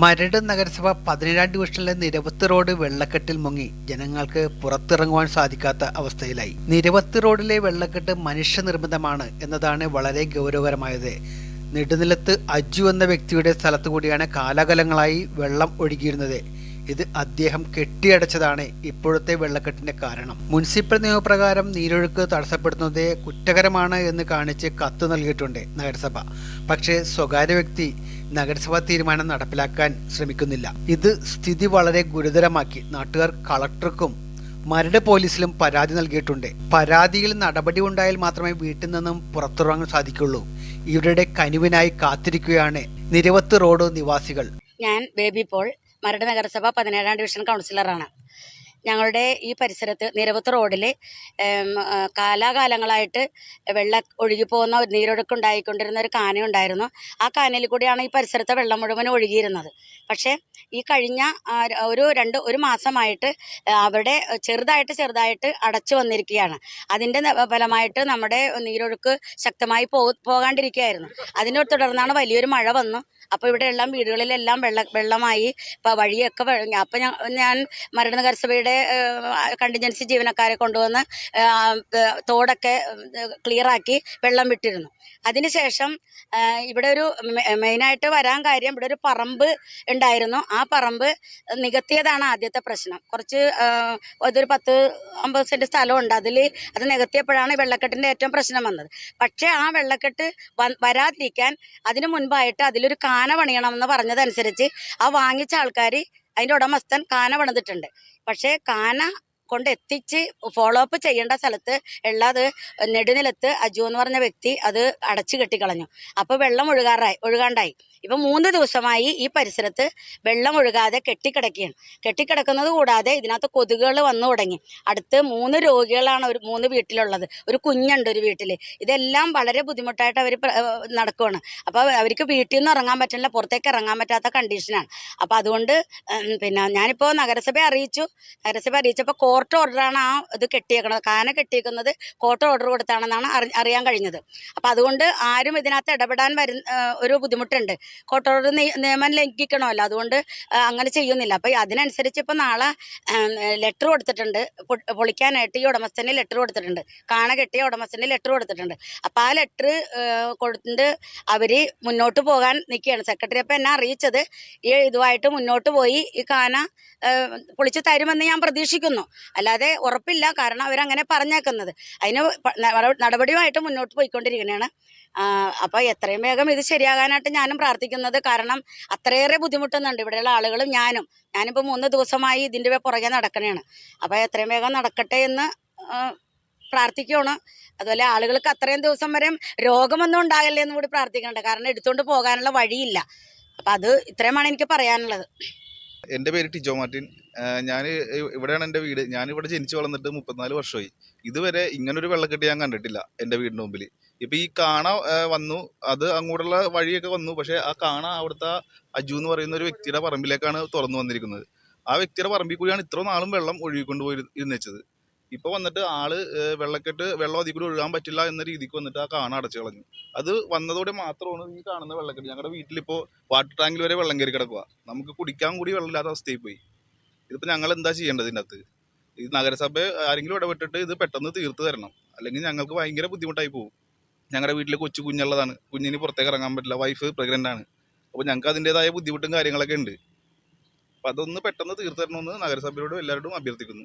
മരട് നഗരസഭ പതിനേഴാം ഡിവിഷനിലെ നിരവത്ത് റോഡ് വെള്ളക്കെട്ടിൽ മുങ്ങി. ജനങ്ങൾക്ക് പുറത്തിറങ്ങുവാൻ സാധിക്കാത്ത അവസ്ഥയിലായി. നിരവത്ത് റോഡിലെ വെള്ളക്കെട്ട് മനുഷ്യനിർമ്മിതമാണ് എന്നതാണ് വളരെ ഗൗരവകരമായത്. നെടുനിലത്ത് അജു എന്ന വ്യക്തിയുടെ സ്ഥലത്തു കൂടിയാണ് കാലാകാലങ്ങളായി വെള്ളം ഒഴുകിയിരുന്നത്. ഇത് അദ്ദേഹം കെട്ടിയടച്ചതാണ് ഇപ്പോഴത്തെ വെള്ളക്കെട്ടിന്റെ കാരണം. മുനിസിപ്പൽ നിയമപ്രകാരം നീരൊഴുക്ക് തടസ്സപ്പെടുത്തുന്നത് കുറ്റകരമാണ് എന്ന് കാണിച്ച് കത്ത് നൽകിയിട്ടുണ്ട് നഗരസഭ. പക്ഷേ സ്വകാര്യ വ്യക്തി നഗരസഭാ തീരുമാനം നടപ്പിലാക്കാൻ ശ്രമിക്കുന്നില്ല. ഇത് സ്ഥിതി വളരെ ഗുരുതരമാക്കി. നാട്ടുകാർ കളക്ടർക്കും മരട് പോലീസിലും പരാതി നൽകിയിട്ടുണ്ട്. പരാതിയിൽ നടപടി ഉണ്ടായാൽ മാത്രമേ വീട്ടിൽ നിന്നും പുറത്തിറങ്ങാൻ സാധിക്കുള്ളൂ. ഇവരുടെ കനിവിനായി കാത്തിരിക്കുകയാണ് നിരവത്ത് റോഡ് നിവാസികൾ. ഞാൻ ബേബി പോൾ മരട് നഗരസഭ പതിനേഴാം ഡിവിഷൻ കൗൺസിലറാണ്. ഞങ്ങളുടെ ഈ പരിസരത്ത് നിരവത്ത് റോഡിൽ കാലാകാലങ്ങളായിട്ട് വെള്ളം ഒഴുകിപ്പോകുന്ന ഒരു നീരൊഴുക്ക് ഉണ്ടായിക്കൊണ്ടിരുന്ന ഒരു കാന ഉണ്ടായിരുന്നു. ആ കാനയിൽ കൂടിയാണ് ഈ പരിസരത്തെ വെള്ളം മുഴുവൻ ഒഴുകിയിരുന്നത്. പക്ഷേ ഈ കഴിഞ്ഞ ഒരു രണ്ട് ഒരു മാസമായിട്ട് അവിടെ ചെറുതായിട്ട് ചെറുതായിട്ട് അടച്ചു വന്നിരിക്കുകയാണ്. അതിന്റെ ഫലമായിട്ട് നമ്മുടെ നീരൊഴുക്ക് ശക്തമായി പോ പോകാണ്ടിരിക്കുകയായിരുന്നു. അതിനെ തുടർന്നാണ് വലിയൊരു മഴ വന്നു. അപ്പോൾ ഇവിടെ എല്ലാം വീടുകളിലെല്ലാം വെള്ള വെള്ളമായി ഇപ്പോൾ വഴിയൊക്കെ അപ്പം ഞാൻ ഞാൻ മരട് നഗരസഭയുടെ കണ്ടിജൻസി ജീവനക്കാരെ കൊണ്ടുവന്ന് തോടൊക്കെ ക്ലിയറാക്കി വെള്ളം വിട്ടിരുന്നു. അതിനുശേഷം ഇവിടെ ഒരു മെയിനായിട്ട് വരാൻ കാര്യം ഇവിടെ ഒരു പറമ്പ് ഉണ്ടായിരുന്നു. ആ പറമ്പ് നികത്തിയതാണ് ആദ്യത്തെ പ്രശ്നം. കുറച്ച് അതൊരു പത്ത് അമ്പത് സെന്റ് സ്ഥലമുണ്ട്. അതിൽ അത് നികത്തിയപ്പോഴാണ് വെള്ളക്കെട്ടിന്റെ ഏറ്റവും പ്രശ്നം വന്നത്. പക്ഷേ ആ വെള്ളക്കെട്ട് വരാതിരിക്കാൻ അതിനു മുൻപായിട്ട് അതിലൊരു കാന പണിയണമെന്ന് പറഞ്ഞതനുസരിച്ച് ആ വാങ്ങിച്ച ആൾക്കാർ അതിന്റെ ഉടമസ്ഥൻ കാന പണിതിട്ടുണ്ട്. പക്ഷേ കാന കൊണ്ട് എത്തിച്ച് ഫോളോ അപ്പ് ചെയ്യേണ്ട സ്ഥലത്ത് ഉള്ളത് നെടുനിലത്ത് അജു എന്ന് പറഞ്ഞ വ്യക്തി അത് അടച്ചു കെട്ടിക്കളഞ്ഞു. അപ്പോൾ വെള്ളം ഒഴുകാറായി ഒഴുകാണ്ടായി. ഇപ്പം മൂന്ന് ദിവസമായി ഈ പരിസരത്ത് വെള്ളം ഒഴുകാതെ കെട്ടിക്കിടക്കുകയാണ്. കെട്ടിക്കിടക്കുന്നത് കൂടാതെ ഇതിനകത്ത് കൊതുകുകൾ വന്നു തുടങ്ങി. അടുത്ത് മൂന്ന് രോഗികളാണ് ഒരു മൂന്ന് വീട്ടിലുള്ളത്. ഒരു കുഞ്ഞുണ്ട് ഒരു വീട്ടിൽ ഇതെല്ലാം വളരെ ബുദ്ധിമുട്ടായിട്ട് അവർ നടക്കുവാണ്. അപ്പോൾ അവർക്ക് വീട്ടിൽ നിന്ന് ഇറങ്ങാൻ പറ്റില്ല പുറത്തേക്ക് ഇറങ്ങാൻ പറ്റാത്ത കണ്ടീഷനാണ് അപ്പോൾ അതുകൊണ്ട് പിന്നെ ഞാനിപ്പോൾ നഗരസഭയെ അറിയിച്ചു. നഗരസഭ അറിയിച്ചപ്പോൾ കോർട്ട് ഓർഡറാണ് ആ ഇത് കെട്ടിയേക്കുന്നത് കാന കെട്ടിയേക്കുന്നത് കോർട്ട് ഓർഡർ കൊടുത്താണെന്നാണ് അറി അറിയാൻ കഴിഞ്ഞത്. അപ്പോൾ അതുകൊണ്ട് ആരും ഇതിനകത്ത് ഇടപെടാൻ വരുന്ന ഒരു ബുദ്ധിമുട്ടുണ്ട്. കോർട്ട് ഓർഡർ നിയമം ലംഘിക്കണമല്ലോ. അതുകൊണ്ട് അങ്ങനെ ചെയ്യുന്നില്ല. അപ്പോൾ അതിനനുസരിച്ച് ഇപ്പോൾ നാളെ ലെറ്റർ കൊടുത്തിട്ടുണ്ട്. പൊളിക്കാനായിട്ട് ഈ ഉടമസ്ഥന് ലെറ്റർ കൊടുത്തിട്ടുണ്ട്. കാണ കെട്ടിയ ഉടമസ്ഥന് ലെറ്റർ കൊടുത്തിട്ടുണ്ട്. അപ്പോൾ ആ ലെറ്റർ കൊടുത്തിട്ട് അവർ മുന്നോട്ട് പോകാൻ നിൽക്കുകയാണ്. സെക്രട്ടറി അപ്പോൾ എന്നെ അറിയിച്ചത് ഈ ഇതുമായിട്ട് മുന്നോട്ട് പോയി ഈ കാന പൊളിച്ച് തരുമെന്ന് ഞാൻ പ്രതീക്ഷിക്കുന്നു. അല്ലാതെ ഉറപ്പില്ല. കാരണം അവരങ്ങനെ പറഞ്ഞേക്കുന്നത്. അതിന് നടപടിയുമായിട്ട് മുന്നോട്ട് പോയിക്കൊണ്ടിരിക്കുകയാണ് അപ്പോൾ എത്രയും വേഗം ഇത് ശരിയാകാനായിട്ട് ഞാനും പ്രാർത്ഥിക്കുന്നത് കാരണം അത്രയേറെ ബുദ്ധിമുട്ടുന്നുണ്ട് ഇവിടെയുള്ള ആളുകളും ഞാനും. ഞാനിപ്പോൾ മൂന്ന് ദിവസമായി ഇതിന്റെ പുറകെ നടക്കണേണ്. അപ്പോൾ എത്രയും വേഗം നടക്കട്ടെ എന്ന് പ്രാർത്ഥിക്കുകയാണ് അതുപോലെ ആളുകൾക്ക് അത്രയും ദിവസം വരെ രോഗമൊന്നും ഉണ്ടാകല്ലേ എന്ന് കൂടി പ്രാർത്ഥിക്കുന്നുണ്ട് കാരണം എടുത്തുകൊണ്ട് പോകാനുള്ള വഴിയില്ല. അപ്പം അത് ഇത്രയുമാണ് എനിക്ക് പറയാനുള്ളത്. എന്റെ പേര് ടിജോ മാർട്ടിൻ. ഞാൻ ഇവിടെയാണ് എന്റെ വീട്. ഞാൻ ഇവിടെ ജനിച്ചു വളർന്നിട്ട് മുപ്പത്തിനാല് വർഷമായി. ഇതുവരെ ഇങ്ങനൊരു വെള്ളക്കെട്ട് ഞാൻ കണ്ടിട്ടില്ല എന്റെ വീടിന്റെ മുമ്പിൽ ഇപ്പം ഈ കാണ വന്നു. അത് അങ്ങോട്ടുള്ള വഴിയൊക്കെ വന്നു. പക്ഷേ ആ കാണ അവിടുത്തെ അജു എന്ന് പറയുന്ന ഒരു വ്യക്തിയുടെ പറമ്പിലേക്കാണ് തുറന്നു വന്നിരിക്കുന്നത്. ആ വ്യക്തിയുടെ പറമ്പിൽ കൂടിയാണ് ഇത്ര നാളും വെള്ളം ഒഴുകിക്കൊണ്ട് പോയി ഇരുന്നേച്ചത് ഇപ്പോൾ വന്നിട്ട് ആൾ വെള്ളക്കെട്ട് വെള്ളം അതിൽ കൂടി ഒഴുകാൻ പറ്റില്ല എന്ന രീതിക്ക് വന്നിട്ട് ആ കാണ അടച്ചു കളഞ്ഞു. അത് വന്നതോടെ മാത്രമാണ് ഈ കാണുന്ന വെള്ളക്കെട്ട്. ഞങ്ങളുടെ വീട്ടിലിപ്പോൾ വാട്ടർ ടാങ്കിൽ വരെ വെള്ളം കയറി കിടക്കുക നമുക്ക് കുടിക്കാൻ കൂടി വെള്ളമില്ലാത്ത അവസ്ഥയിൽ പോയി. ഇതിപ്പോൾ ഞങ്ങൾ എന്താ ചെയ്യേണ്ടത് ഇതിനകത്ത്? ഈ നഗരസഭ ആരെങ്കിലും ഇടപെട്ടിട്ട് ഇത് പെട്ടെന്ന് തീർത്ത് തരണം. അല്ലെങ്കിൽ ഞങ്ങൾക്ക് ഭയങ്കര ബുദ്ധിമുട്ടായി പോകും ഞങ്ങളുടെ വീട്ടിലെ കൊച്ചു കുഞ്ഞുള്ളതാണ്. കുഞ്ഞിന് പുറത്തേക്ക് ഇറങ്ങാൻ പറ്റില്ല. വൈഫ് പ്രഗ്നന്റ് ആണ്. അപ്പോൾ ഞങ്ങൾക്ക് അതിന്റെതായ ബുദ്ധിമുട്ടും കാര്യങ്ങളൊക്കെ ഉണ്ട്. അപ്പോൾ അതൊന്ന് പെട്ടെന്ന് തീർത്തരണമെന്ന് നഗരസഭയോടും എല്ലാവരോടും അഭ്യർത്ഥിക്കുന്നു.